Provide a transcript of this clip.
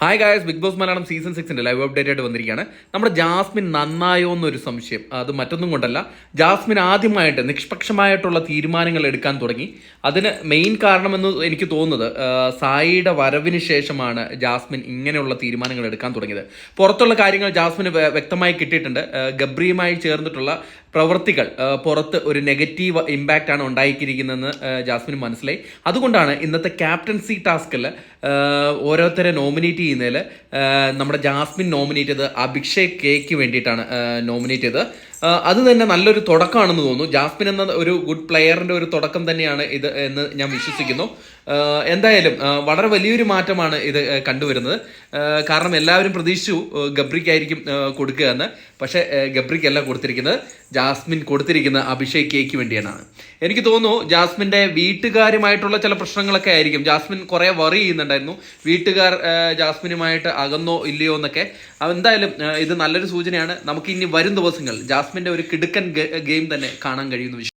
Hi guys Bigg Boss Malayalam season സിക്സിന്റെ live update ആയിട്ട് വന്നിരിക്കുകയാണ്. നമ്മുടെ ജാസ്മിൻ നന്നായോ എന്നൊരു സംശയം. അത് മറ്റൊന്നും കൊണ്ടല്ല. ജാസ്മിൻ ആദ്യമായിട്ട് നിഷ്പക്ഷമായിട്ടുള്ള തീരുമാനങ്ങൾ എടുക്കാൻ തുടങ്ങി. അതിന് മെയിൻ കാരണമെന്ന് എനിക്ക് തോന്നുന്നത് സായിയുടെ വരവിന് ശേഷമാണ് ജാസ്മിൻ ഇങ്ങനെയുള്ള തീരുമാനങ്ങൾ എടുക്കാൻ തുടങ്ങിയത്. പുറത്തുള്ള കാര്യങ്ങൾ ജാസ്മിന് വ്യ- വ്യക്തമായി കിട്ടിയിട്ടുണ്ട്. ഗബ്രിയുമായി ചേർന്നിട്ടുള്ള പ്രവൃത്തികൾ പുറത്ത് ഒരു നെഗറ്റീവ് ഇമ്പാക്റ്റ് ആണ് ഉണ്ടാക്കിയിരിക്കുന്നതെന്ന് ആ, ജാസ്മിന് മനസ്സിലായി. അതുകൊണ്ടാണ് ഇന്നത്തെ ക്യാപ്റ്റൻസി ടാസ്കിൽ ഓരോരുത്തരെ നോമിനേറ്റ് ചെയ്യുന്നതിൽ നമ്മുടെ ജാസ്മിൻ നോമിനേറ്റ് ചെയ്ത് അഭിഷേക് കെക്ക് വേണ്ടിയിട്ടാണ് നോമിനേറ്റ് ചെയ്തത്. ആ, അത് തന്നെ നല്ലൊരു തുടക്കമാണെന്ന് തോന്നുന്നു. ജാസ്മിൻ എന്ന ഒരു ഗുഡ് പ്ലെയറിന്റെ ഒരു തുടക്കം തന്നെയാണ് ഇത് എന്ന് ഞാൻ വിശ്വസിക്കുന്നു. എന്തായാലും വളരെ വലിയൊരു മാറ്റമാണ് ഇത് കണ്ടുവരുന്നത്. കാരണം എല്ലാവരും പ്രതീക്ഷിച്ചു ഗബ്രിക്കായിരിക്കും കൊടുക്കുക എന്ന് പക്ഷേ ഗബ്രിക്കല്ല കൊടുത്തിരിക്കുന്നത്. ജാസ്മിൻ കൊടുത്തിരിക്കുന്ന അഭിഷേക് കേക്ക് വേണ്ടിയാണ്. എനിക്ക് തോന്നുന്നു ജാസ്മിന്റെ വീട്ടുകാരുമായിട്ടുള്ള ചില പ്രശ്നങ്ങളൊക്കെ ആയിരിക്കും. ജാസ്മിൻ കുറെ വറി ചെയ്യുന്നുണ്ടായിരുന്നു. വീട്ടുകാർ ജാസ്മിനുമായിട്ട് അകന്നോ ഇല്ലയോ എന്നൊക്കെ. എന്തായാലും ഇത് നല്ലൊരു സൂചനയാണ്. നമുക്ക് ഇനി വരും ദിവസങ്ങൾ ജാസ്മിന്റെ ഒരു കിടുക്കൻ ഗെയിം തന്നെ കാണാൻ കഴിയുന്നു